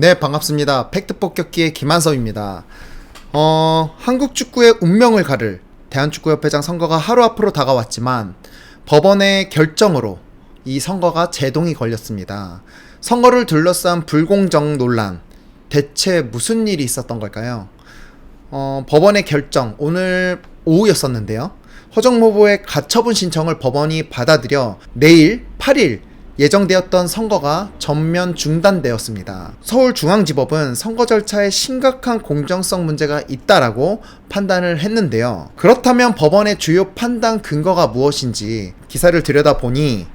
네, 반갑습니다. 팩트 폭격기의 김한섭입니다. 어, 한국 축구의 운명을 가를 대한축구협회장 선거가 하루 앞으로 다가왔지만 법원의 결정으로 이 선거가 제동이 걸렸습니다. 선거를 둘러싼 불공정 논란 대체 무슨 일이 있었던 걸까요? 어, 법원의 결정 오늘 오후였었는데요. 허정 후보의 가처분 신청을 법원이 받아들여 내일 8일 예정되었던 선거가 전면 중단되었습니다. 서울중앙지법은 선거 절차에 심각한 공정성 문제가 있다라고 판단을 했는데요. 그렇다면 법원의 주요 판단 근거가 무엇인지 기사를 들여다보니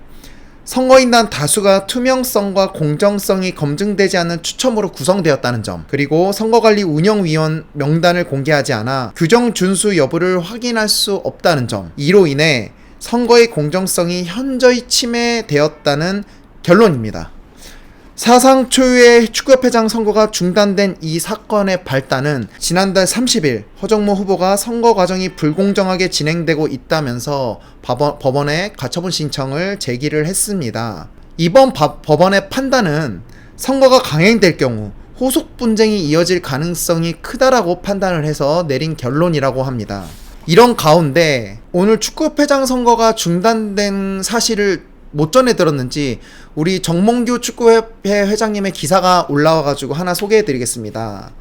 선거인단 다수가 투명성과 공정성이 검증되지 않은 추첨으로 구성되었다는 점, 그리고 선거관리 운영위원 명단을 공개하지 않아 규정 준수 여부를 확인할 수 없다는 점, 이로 인해 선거의 공정성이 현저히 침해되었다는 결론입니다. 사상 초유의 축구협회장 선거가 중단된 이 사건의 발단은 지난달 30일 허정무 후보가 선거 과정이 불공정하게 진행되고 있다면서 법원, 법원 에 가처분 신청을 제기를 했습니다. 이번 바- 법원의 판단은 선거가 강행될 경우 호속 분쟁이 이어질 가능성이 크다라고 판단을 해서 내린 결론이라고 합니다. 이런 가운데 오늘 축구협회장 선거가 중단된 사실을 못 전해 들었는지 우리 정몽규 축구협회 회장님의 기사가 올라와가지고 하나 소개해드리겠습니다.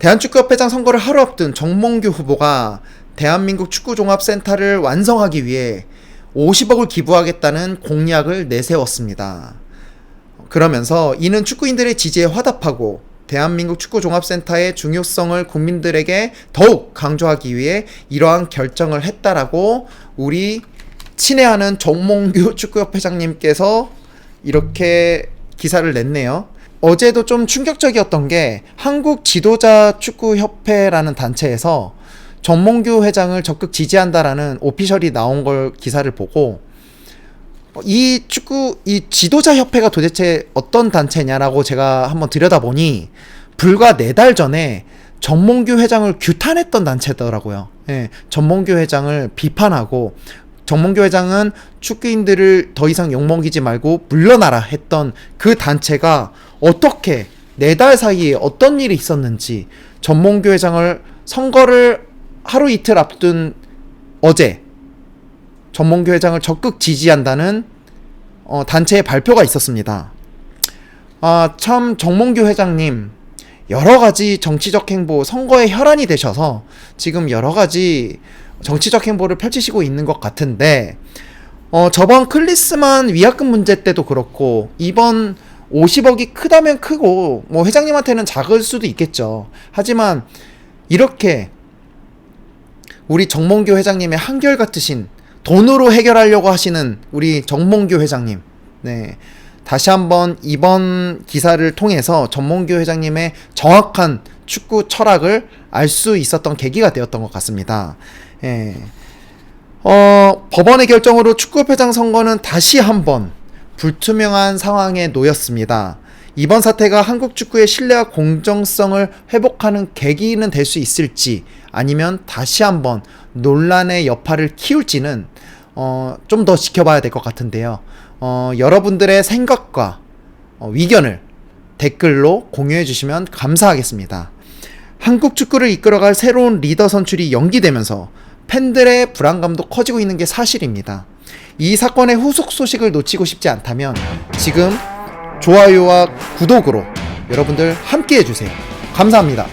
대한축구협회장 선거를 하루 앞둔 정몽규 후보가 대한민국 축구종합센터를 완성하기 위해 50억을 기부하겠다는 공약을 내세웠습니다. 그러면서 이는 축구인들의 지지에 화답하고 대한민국 축구종합센터의 중요성을 국민들에게 더욱 강조하기 위해 이러한 결정을 했다라고 우리 친애하는 정몽규 축구협회장님께서 이렇게 기사를 냈네요. 어제도 좀 충격적이었던 게 한국 지도자 축구협회라는 단체에서 정몽규 회장을 적극 지지한다라는 오피셜이 나온 걸 기사를 보고 이 축구 이 지도자 협회가 도대체 어떤 단체냐라고 제가 한번 들여다보니 불과 네 달 전에 정몽규 회장을 규탄했던 단체더라고요. 예, 정몽규 회장을 비판하고 정몽규 회장은 축구인들을 더 이상 욕먹이지 말고 물러나라 했던 그 단체가 어떻게 네 달 사이에 어떤 일이 있었는지 정몽규 회장을 선거를 하루 이틀 앞둔 어제 전몽규 회장을 적극 지지한다는 어, 단체의 발표가 있었습니다. 아, 참 정몽규 회장님 여러 가지 정치적 행보, 선거의 혈안이 되셔서 지금 여러 가지 정치적 행보를 펼치시고 있는 것 같은데 어, 저번 클리스만 위약금 문제 때도 그렇고 이번 50억이 크다면 크고 뭐 회장님한테는 작을 수도 있겠죠. 하지만 이렇게 우리 정몽규 회장님의 한결 같으신 돈으로 해결하려고 하시는 우리 정몽규 회장님. 네. 다시 한번 이번 기사를 통해서 정몽규 회장님의 정확한 축구 철학을 알 수 있었던 계기가 되었던 것 같습니다. 예. 어, 법원의 결정으로 축구협회장 선거는 다시 한번 불투명한 상황에 놓였습니다. 이번 사태가 한국 축구의 신뢰와 공정성을 회복하는 계기는 될 수 있을지 아니면 다시 한번 논란의 여파를 키울지는 어, 좀 더 지켜봐야 될 것 같은데요. 어, 여러분들의 생각과 어, 의견을 댓글로 공유해 주시면 감사하겠습니다. 한국 축구를 이끌어갈 새로운 리더 선출이 연기되면서 팬들의 불안감도 커지고 있는 게 사실입니다. 이 사건의 후속 소식을 놓치고 싶지 않다면 지금 좋아요와 구독으로 여러분들 함께 해주세요. 감사합니다.